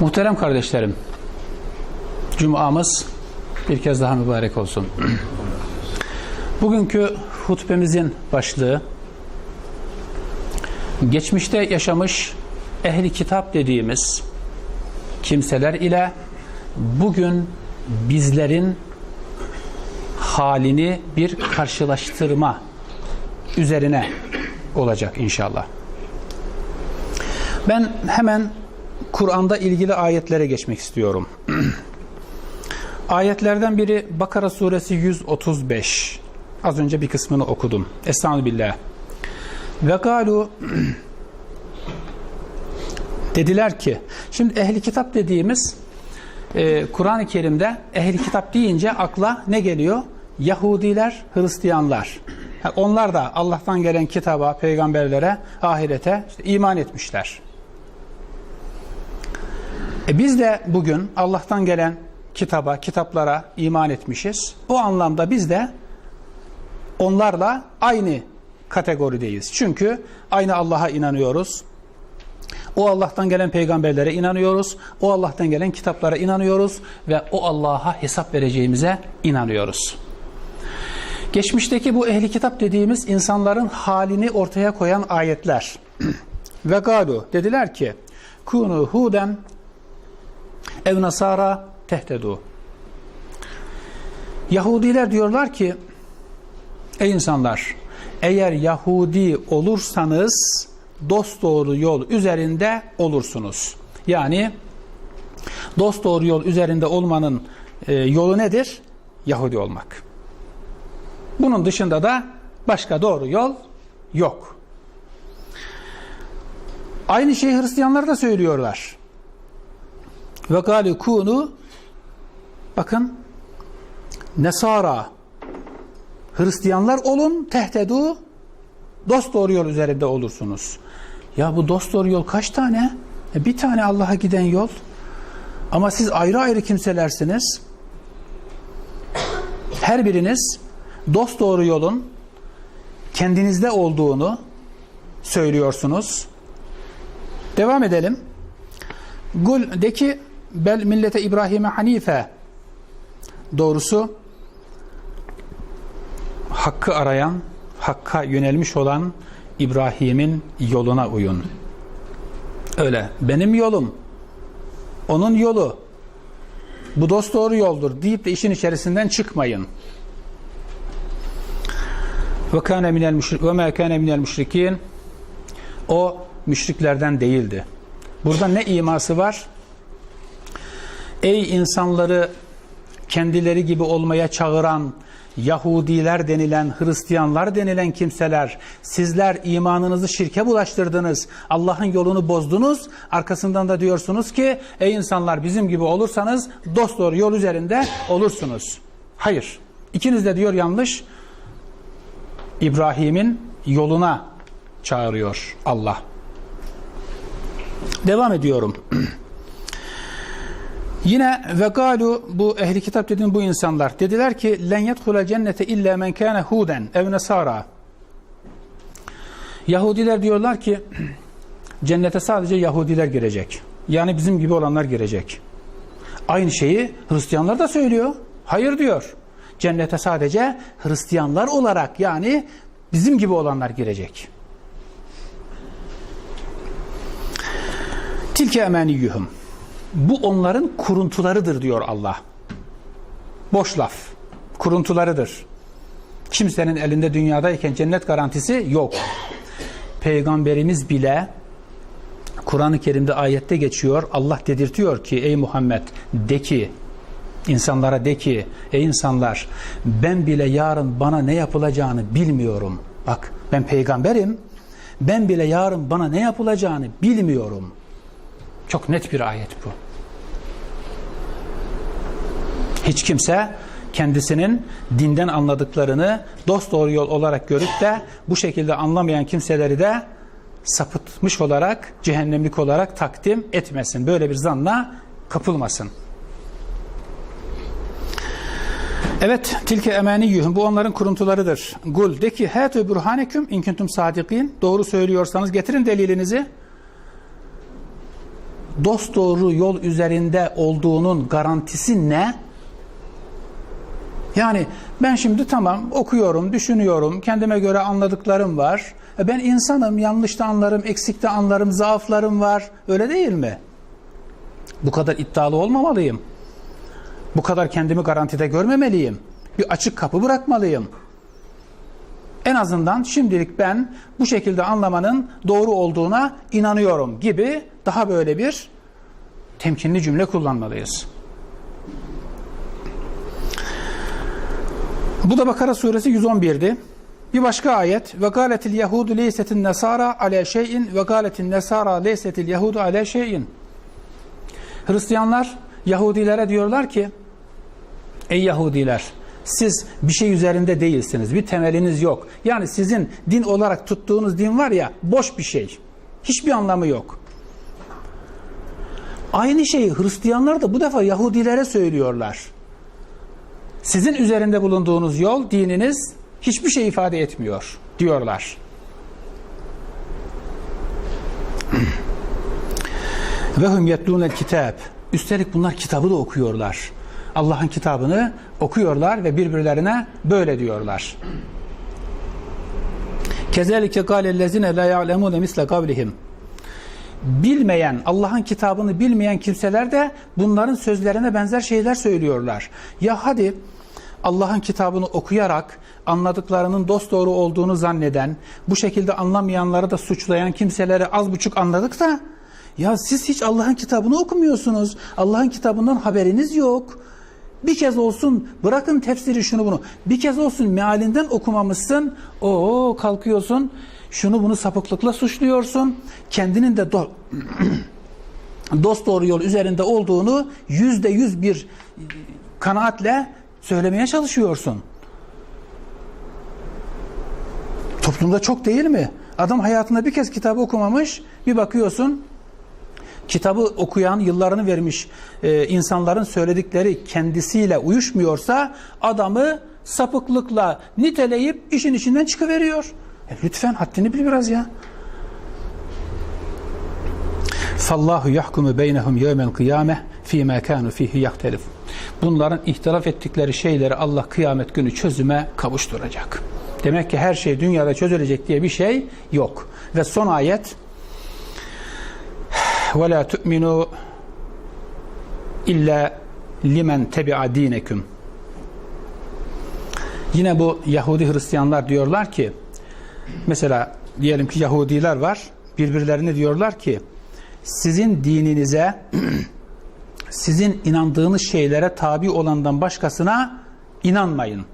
Muhterem kardeşlerim, Cuma'mız bir kez daha mübarek olsun. Bugünkü hutbemizin başlığı, geçmişte yaşamış ehli kitap dediğimiz kimseler ile bugün bizlerin halini bir karşılaştırma üzerine olacak inşallah. Ben hemen Kur'an'da ilgili ayetlere geçmek istiyorum. Ayetlerden biri Bakara suresi 135. Az önce bir kısmını okudum. Estağfirullah. Ve galu dediler ki şimdi ehli kitap dediğimiz e, Kur'an-ı Kerim'de ehli kitap deyince akla ne geliyor? Yahudiler, Hristiyanlar. Ha, Onlar da Allah'tan gelen kitaba, peygamberlere, ahirete işte iman etmişler. E biz de bugün Allah'tan gelen kitaba, kitaplara iman etmişiz. O anlamda biz de onlarla aynı kategorideyiz. Çünkü aynı Allah'a inanıyoruz. O Allah'tan gelen peygamberlere inanıyoruz. O Allah'tan gelen kitaplara inanıyoruz ve o Allah'a hesap vereceğimize inanıyoruz. Geçmişteki bu ehli kitap dediğimiz insanların halini ortaya koyan ayetler. ve galu dediler ki kunu huden ev nasara tehtedu. Yahudiler diyorlar ki ey insanlar eğer Yahudi olursanız dost doğru yol üzerinde olursunuz. Yani dost doğru yol üzerinde olmanın e, yolu nedir? Yahudi olmak. Bunun dışında da başka doğru yol yok. Aynı şeyi Hristiyanlar da söylüyorlar. Ve gali kunu bakın Nesara Hristiyanlar olun tehtedu dost doğru yol üzerinde olursunuz. Ya bu dost doğru yol kaç tane? E bir tane Allah'a giden yol. Ama siz ayrı ayrı kimselersiniz. Her biriniz dost doğru yolun kendinizde olduğunu söylüyorsunuz. Devam edelim. Gul de ki bel millete İbrahim'e hanife doğrusu hakkı arayan, hakka yönelmiş olan İbrahim'in yoluna uyun. Öyle benim yolum, onun yolu, bu dost doğru yoldur deyip de işin içerisinden çıkmayın. Ve kâne minel müşrik ve mâ kâne minel müşrikin o müşriklerden değildi. Burada ne iması var? Ey insanları kendileri gibi olmaya çağıran Yahudiler denilen, Hristiyanlar denilen kimseler, sizler imanınızı şirke bulaştırdınız, Allah'ın yolunu bozdunuz, arkasından da diyorsunuz ki, ey insanlar bizim gibi olursanız dosdoğru yol üzerinde olursunuz. Hayır, ikiniz de diyor yanlış, İbrahim'in yoluna çağırıyor Allah. Devam ediyorum. Yine ve galu bu ehli kitap dediğim bu insanlar dediler ki len yedhula cennete illa men kana huden ev nesara. Yahudiler diyorlar ki cennete sadece Yahudiler girecek. Yani bizim gibi olanlar girecek. Aynı şeyi Hristiyanlar da söylüyor. Hayır diyor. Cennete sadece Hristiyanlar olarak yani bizim gibi olanlar girecek. Tilke emaniyuhum. Bu onların kuruntularıdır diyor Allah. Boş laf. Kuruntularıdır. Kimsenin elinde dünyadayken cennet garantisi yok. Peygamberimiz bile Kur'an-ı Kerim'de ayette geçiyor. Allah dedirtiyor ki ey Muhammed de ki insanlara de ki ey insanlar ben bile yarın bana ne yapılacağını bilmiyorum. Bak ben peygamberim. Ben bile yarın bana ne yapılacağını bilmiyorum. Çok net bir ayet bu. Hiç kimse kendisinin dinden anladıklarını dost doğru yol olarak görüp de bu şekilde anlamayan kimseleri de sapıtmış olarak, cehennemlik olarak takdim etmesin. Böyle bir zanla kapılmasın. Evet, tilke emaniyuhum bu onların kuruntularıdır. Gul de ki hatu burhaneküm in kuntum sadikin. Doğru söylüyorsanız getirin delilinizi. Dosdoğru yol üzerinde olduğunun garantisi ne? Yani ben şimdi tamam okuyorum, düşünüyorum, kendime göre anladıklarım var. E Ben insanım, yanlış da anlarım, eksik de anlarım, zaaflarım var. Öyle değil mi? Bu kadar iddialı olmamalıyım. Bu kadar kendimi garantide görmemeliyim. Bir açık kapı bırakmalıyım. En azından şimdilik ben bu şekilde anlamanın doğru olduğuna inanıyorum gibi daha böyle bir temkinli cümle kullanmalıyız. Bu da Bakara suresi 111'di. Bir başka ayet ve galetil yehudu leysetin nesara ale şeyin ve galetin nesara leysetil yehudu ale şeyin. Hristiyanlar Yahudilere diyorlar ki ey Yahudiler siz bir şey üzerinde değilsiniz. Bir temeliniz yok. Yani sizin din olarak tuttuğunuz din var ya boş bir şey. Hiçbir anlamı yok. Aynı şeyi Hristiyanlar da bu defa Yahudilere söylüyorlar. Sizin üzerinde bulunduğunuz yol, dininiz hiçbir şey ifade etmiyor diyorlar. Ve hum yetlûnel kitab. Üstelik bunlar kitabı da okuyorlar. Allah'ın kitabını okuyorlar ve birbirlerine böyle diyorlar. Kezelike kâlellezine la ya'lemûne misle kavlihim. Bilmeyen, Allah'ın kitabını bilmeyen kimseler de bunların sözlerine benzer şeyler söylüyorlar. Ya hadi Allah'ın kitabını okuyarak anladıklarının dosdoğru olduğunu zanneden, bu şekilde anlamayanları da suçlayan kimseleri az buçuk anladık da ya siz hiç Allah'ın kitabını okumuyorsunuz. Allah'ın kitabından haberiniz yok. Bir kez olsun bırakın tefsiri şunu bunu. Bir kez olsun mealinden okumamışsın. Oo kalkıyorsun. Şunu bunu sapıklıkla suçluyorsun. Kendinin de do dost doğru yol üzerinde olduğunu yüzde yüz bir kanaatle söylemeye çalışıyorsun. Toplumda çok değil mi? Adam hayatında bir kez kitabı okumamış, bir bakıyorsun kitabı okuyan, yıllarını vermiş e, insanların söyledikleri kendisiyle uyuşmuyorsa adamı sapıklıkla niteleyip işin içinden çıkıveriyor. E, lütfen haddini bil biraz ya. Fallahu yahkumu beynehum yevmel kıyame fîmâ kânu fîhî yahtelif. Bunların ihtilaf ettikleri şeyleri Allah kıyamet günü çözüme kavuşturacak. Demek ki her şey dünyada çözülecek diye bir şey yok. Ve son ayet وَلَا تُؤْمِنُوا illa limen tebi'a dineküm. Yine bu Yahudi Hristiyanlar diyorlar ki mesela diyelim ki Yahudiler var birbirlerine diyorlar ki sizin dininize sizin inandığınız şeylere tabi olandan başkasına inanmayın.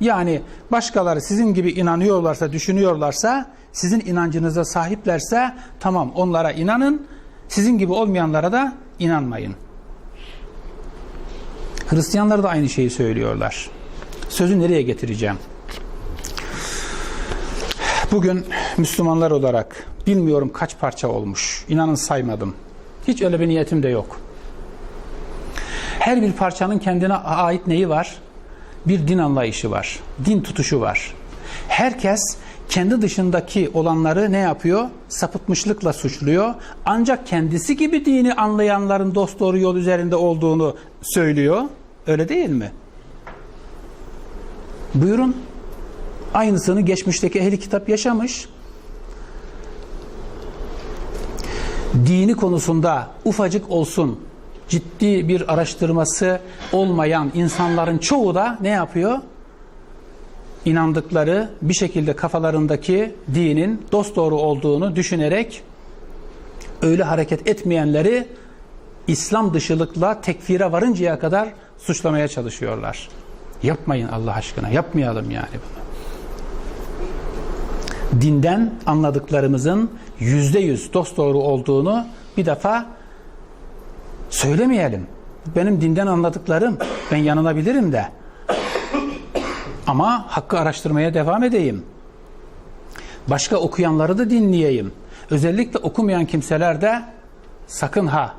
Yani başkaları sizin gibi inanıyorlarsa, düşünüyorlarsa, sizin inancınıza sahiplerse tamam onlara inanın, sizin gibi olmayanlara da inanmayın. Hristiyanlar da aynı şeyi söylüyorlar. Sözü nereye getireceğim? Bugün Müslümanlar olarak bilmiyorum kaç parça olmuş. İnanın saymadım. Hiç öyle bir niyetim de yok. Her bir parçanın kendine ait neyi var? Bir din anlayışı var. Din tutuşu var. Herkes kendi dışındaki olanları ne yapıyor? Sapıtmışlıkla suçluyor. Ancak kendisi gibi dini anlayanların dost doğru yol üzerinde olduğunu söylüyor. Öyle değil mi? Buyurun. Aynısını geçmişteki ehli kitap yaşamış. Dini konusunda ufacık olsun ciddi bir araştırması olmayan insanların çoğu da ne yapıyor? İnandıkları bir şekilde kafalarındaki dinin dosdoğru olduğunu düşünerek öyle hareket etmeyenleri İslam dışılıkla tekfire varıncaya kadar suçlamaya çalışıyorlar. Yapmayın Allah aşkına. Yapmayalım yani bunu. Dinden anladıklarımızın yüzde yüz dosdoğru olduğunu bir defa söylemeyelim. Benim dinden anladıklarım ben yanılabilirim de. Ama hakkı araştırmaya devam edeyim. Başka okuyanları da dinleyeyim. Özellikle okumayan kimseler de sakın ha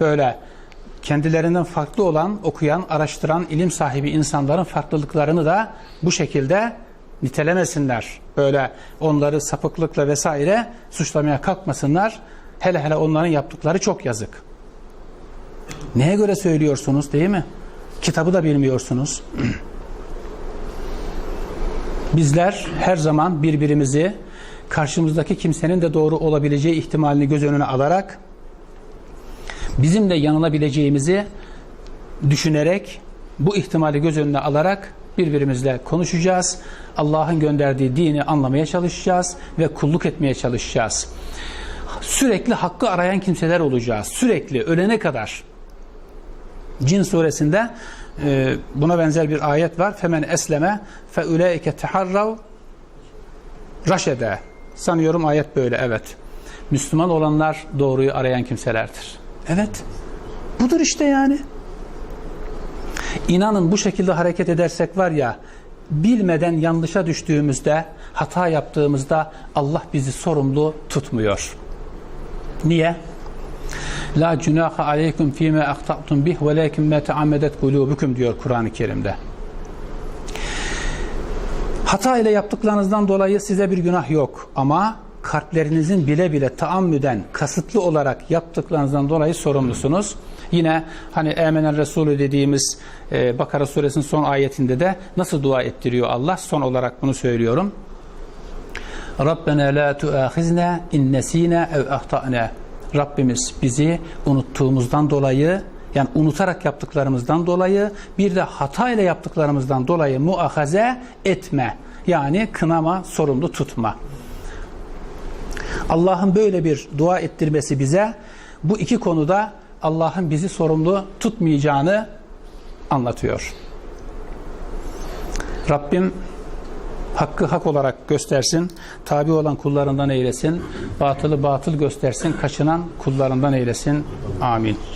böyle kendilerinden farklı olan, okuyan, araştıran, ilim sahibi insanların farklılıklarını da bu şekilde nitelemesinler. Böyle onları sapıklıkla vesaire suçlamaya kalkmasınlar. Hele hele onların yaptıkları çok yazık. Neye göre söylüyorsunuz değil mi? Kitabı da bilmiyorsunuz. Bizler her zaman birbirimizi karşımızdaki kimsenin de doğru olabileceği ihtimalini göz önüne alarak bizim de yanılabileceğimizi düşünerek bu ihtimali göz önüne alarak birbirimizle konuşacağız. Allah'ın gönderdiği dini anlamaya çalışacağız ve kulluk etmeye çalışacağız. Sürekli hakkı arayan kimseler olacağız. Sürekli ölene kadar. Cin suresinde e, buna benzer bir ayet var. Femen esleme fe uleike teharrav raşede. Sanıyorum ayet böyle evet. Müslüman olanlar doğruyu arayan kimselerdir. Evet. Budur işte yani. İnanın bu şekilde hareket edersek var ya bilmeden yanlışa düştüğümüzde hata yaptığımızda Allah bizi sorumlu tutmuyor. Niye? La cunaha aleykum fîme ahta'tum bih velakin ma teammedet kulubukum diyor Kur'an-ı Kerim'de. Hata ile yaptıklarınızdan dolayı size bir günah yok ama kalplerinizin bile bile taammüden, kasıtlı olarak yaptıklarınızdan dolayı sorumlusunuz. Yine hani Emenen Resulü dediğimiz e, Bakara suresinin son ayetinde de nasıl dua ettiriyor Allah? Son olarak bunu söylüyorum. Rabbena la tuahizna in nesina ev ahtana. Rabbimiz bizi unuttuğumuzdan dolayı yani unutarak yaptıklarımızdan dolayı bir de hata ile yaptıklarımızdan dolayı muahaze etme. Yani kınama, sorumlu tutma. Allah'ın böyle bir dua ettirmesi bize bu iki konuda Allah'ın bizi sorumlu tutmayacağını anlatıyor. Rabbim hakkı hak olarak göstersin, tabi olan kullarından eylesin, batılı batıl göstersin, kaçınan kullarından eylesin. Amin.